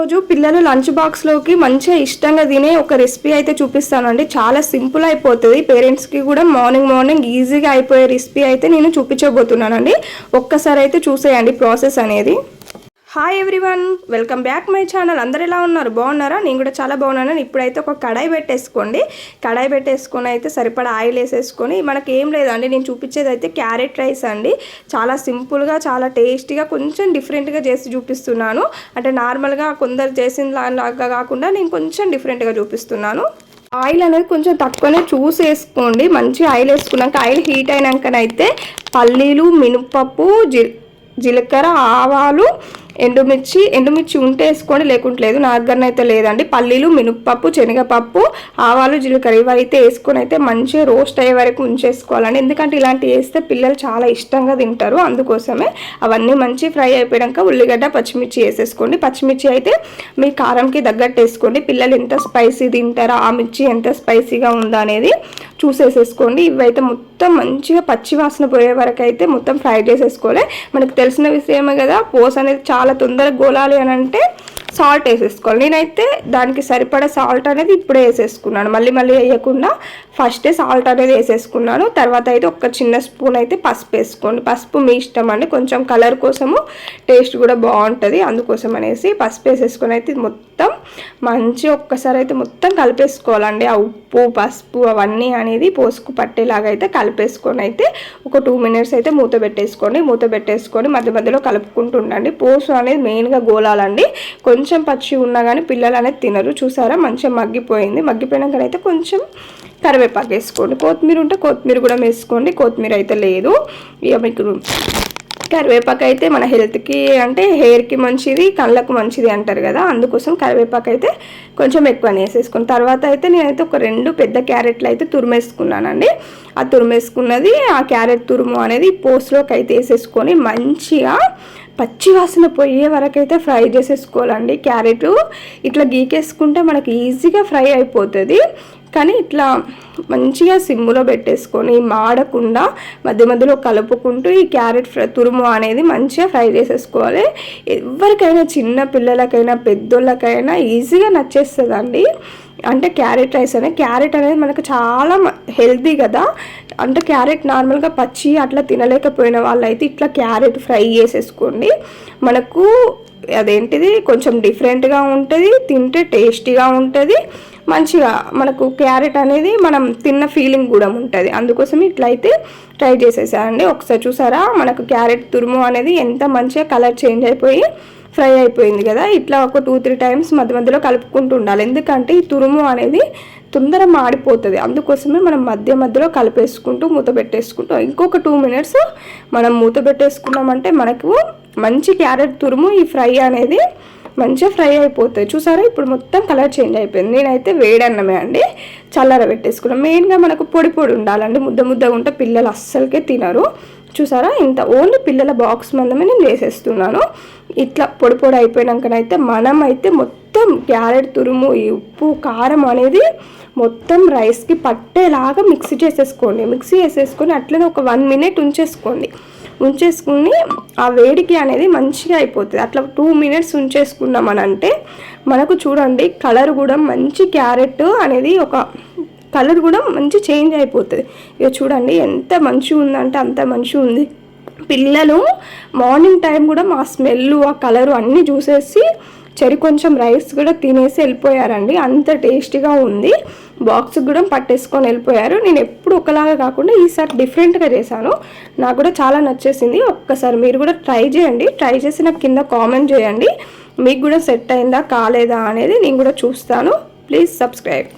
రోజు పిల్లలు లంచ్ బాక్స్లోకి మంచిగా ఇష్టంగా తినే ఒక రెసిపీ అయితే చూపిస్తానండి చాలా సింపుల్ అయిపోతుంది. పేరెంట్స్కి కూడా మార్నింగ్ మార్నింగ్ ఈజీగా అయిపోయే రెసిపీ అయితే నేను చూపించబోతున్నానండి. ఒక్కసారి అయితే చూసేయండి ప్రాసెస్ అనేది. Hi everyone welcome back my channel అందరు ఎలా ఉన్నారు? బాగున్నారా? నేను కూడా చాలా బాగున్నాను. ఇప్పుడైతే ఒక కడాయి పెట్టేసుకోండి. కడాయి పెట్టేసుకొని అయితే సరిపడా ఆయిల్ వేసేసుకొని మనకి ఏం లేదండి నేను చూపించేది అయితే క్యారెట్ రైస్ అండి. చాలా సింపుల్గా చాలా టేస్టీగా కొంచెం డిఫరెంట్గా చేసి చూపిస్తున్నాను. అంటే నార్మల్గా కొందరు చేసిన లాగా కాకుండా నేను కొంచెం డిఫరెంట్గా చూపిస్తున్నాను. ఆయిల్ అనేది కొంచెం తక్కువనే చూసి వేసుకోండి. మంచి ఆయిల్ వేసుకున్నాక ఆయిల్ హీట్ అయినాకనైతే పల్లీలు మినపప్పు జీ జీలకర్ర ఆవాలు ఎండుమిర్చి ఎండుమిర్చి ఉంటే వేసుకోండి లేకుంటే లేదు. నా దగ్గర అయితే లేదండి. పల్లీలు మినప్పప్పు శనగపప్పు ఆవాలు జీలకర్ర ఇవైతే వేసుకొని అయితే మంచిగా రోస్ట్ అయ్యే వరకు ఉంచేసుకోవాలండి. ఎందుకంటే ఇలాంటివి వేస్తే పిల్లలు చాలా ఇష్టంగా తింటారు. అందుకోసమే అవన్నీ మంచి ఫ్రై అయిపోయాక ఉల్లిగడ్డ పచ్చిమిర్చి వేసేసుకోండి. పచ్చిమిర్చి అయితే మీ కారంకి తగ్గట్టు వేసుకోండి. పిల్లలు ఎంత స్పైసీ తింటారా ఆ మిర్చి ఎంత స్పైసీగా ఉందా అనేది చూసేసేసుకోండి. ఇవైతే మొత్తం మంచిగా పచ్చి వాసన పోయే వరకు అయితే మొత్తం ఫ్రై చేసేసుకోవాలి. మనకు తెలిసిన విషయమే కదా పోస్ అనేది చాలా తొందరగా గోలాలి అని అంటే సాల్ట్ వేసేసుకోవాలి. నేనైతే దానికి సరిపడా సాల్ట్ అనేది ఇప్పుడే వేసేసుకున్నాను. మళ్ళీ మళ్ళీ వేయకుండా ఫస్టే సాల్ట్ అనేది వేసేసుకున్నాను. తర్వాత అయితే ఒక చిన్న స్పూన్ అయితే పసుపు వేసుకోండి. పసుపు మీ ఇష్టం అండి. కొంచెం కలర్ కోసము టేస్ట్ కూడా బాగుంటుంది. అందుకోసం అనేసి పసుపు వేసేసుకొని అయితే మొత్తం మంచి ఒక్కసారి అయితే మొత్తం కలిపేసుకోవాలండి. ఆ ఉప్పు పసుపు అవన్నీ అనేది పోసుకు పట్టేలాగా అయితే కలిపేసుకొని అయితే ఒక టూ మినిట్స్ అయితే మూత పెట్టేసుకోండి. మూత పెట్టేసుకొని మధ్య మధ్యలో కలుపుకుంటుండండి పోసు అనేది మెయిన్గా గోలాలండి. కొంచెం కొంచెం పచ్చి ఉన్నా కానీ పిల్లలు అనేది తినరు. చూసారా? మంచిగా మగ్గిపోయింది. మగ్గిపోయినాకనైతే కొంచెం కరివేపాకు వేసుకోండి. కొత్తిమీర ఉంటే కొత్తిమీర కూడా వేసుకోండి. కొత్తిమీర అయితే లేదు. ఇక మీకు కరివేపాకు అయితే మన హెల్త్కి అంటే హెయిర్కి మంచిది కళ్ళకు మంచిది అంటారు కదా? అందుకోసం కరివేపాకు అయితే కొంచెం ఎక్కువ వేసేసుకుని తర్వాత అయితే నేనైతే ఒక రెండు పెద్ద క్యారెట్లు అయితే తురిమేసుకున్నానండి. ఆ తురిమేసుకున్నది ఆ క్యారెట్ తురుము అనేది పోస్ట్లోకి అయితే వేసేసుకొని మంచిగా పచ్చి వాసన పోయే వరకైతే ఫ్రై చేసేసుకోవాలండి. క్యారెట్ ఇట్లా గీకేసుకుంటే మనకి ఈజీగా ఫ్రై అయిపోతుంది. కానీ ఇట్లా మంచిగా సిమ్ములో పెట్టేసుకొని మాడకుండా మధ్య మధ్యలో కలుపుకుంటూ ఈ క్యారెట్ తురుము అనేది మంచిగా ఫ్రై చేసేసుకోవాలి. ఎవరికైనా చిన్న పిల్లలకైనా పెద్దోళ్ళకైనా ఈజీగా నచ్చేస్తుందండి. అంటే క్యారెట్ రైస్ అనేది క్యారెట్ అనేది మనకు చాలా హెల్తీ కదా. అంటే క్యారెట్ నార్మల్గా పచ్చి అట్లా తినలేకపోయిన వాళ్ళైతే ఇట్లా క్యారెట్ ఫ్రై చేసేసుకోండి. మనకు అదేంటిది? కొంచెం డిఫరెంట్గా ఉంటుంది తింటే టేస్టీగా ఉంటుంది. మంచిగా మనకు క్యారెట్ అనేది మనం తిన్న ఫీలింగ్ కూడా ఉంటుంది. అందుకోసం ఇట్లయితే ట్రై చేసేసారండి ఒకసారి చూసారా? మనకు క్యారెట్ తురుము అనేది ఎంత మంచిగా కలర్ చేంజ్ అయిపోయి ఫ్రై అయిపోయింది కదా. ఇట్లా ఒక టూ త్రీ టైమ్స్ మధ్య మధ్యలో కలుపుకుంటూ ఉండాలి. ఎందుకంటే ఈ తురుము అనేది తొందర మాడిపోతుంది. అందుకోసమే మనం మధ్య మధ్యలో కలిపేసుకుంటూ మూత పెట్టేసుకుంటూ ఇంకొక టూ మినిట్స్ మనం మూత పెట్టేసుకున్నామంటే మనకు మంచి క్యారెట్ తురుము ఈ ఫ్రై అనేది మంచిగా ఫ్రై అయిపోతుంది. చూసారా? ఇప్పుడు మొత్తం కలర్ చేంజ్ అయిపోయింది. నేనైతే వేడన్నమే అండి. చల్లర పెట్టేసుకున్నాం. మెయిన్గా మనకు పొడి పొడి ఉండాలండి. ముద్ద ముద్ద ఉంటే పిల్లలు అస్సలకే తినరు. చూసారా? ఇంత ఓన్లీ పిల్లల బాక్స్ మందమే నేను వేసేస్తున్నాను. ఇట్లా పొడి పొడి అయిపోయినాకనైతే మనం అయితే మొత్తం క్యారెట్ తురుము ఈ ఉప్పు కారం అనేది మొత్తం రైస్కి పట్టేలాగా మిక్సీ చేసేసుకోండి. మిక్సీ చేసేసుకొని అట్లనే ఒక వన్ మినిట్ ఉంచేసుకోండి. ఉంచేసుకుని ఆ వేడికి అనేది మంచిగా అయిపోతుంది. అట్లా టూ మినిట్స్ ఉంచేసుకున్నామని అంటే మనకు చూడండి కలర్ కూడా మంచి క్యారెట్ అనేది ఒక కలర్ కూడా మంచి చేంజ్ అయిపోతుంది. ఇక చూడండి ఎంత మంచిగా ఉందంటే అంత మంచిగా ఉంది. పిల్లలు మార్నింగ్ టైం కూడా మా స్మెల్ ఆ కలరు అన్నీ చూసేసి చెరి కొంచెం రైస్ కూడా తినేసి వెళ్ళిపోయారండి. అంత టేస్టీగా ఉంది. బాక్స్ కూడా పట్టేసుకొని వెళ్ళిపోయారు. నేను ఎప్పుడు ఒకలాగా కాకుండా ఈసారి డిఫరెంట్గా చేశాను. నాకు కూడా చాలా నచ్చేసింది. ఒక్కసారి మీరు కూడా ట్రై చేయండి. ట్రై చేసి నాకు కింద కామెంట్ చేయండి. మీకు కూడా సెట్ అయిందా కాలేదా అనేది నేను కూడా చూస్తాను. Please subscribe.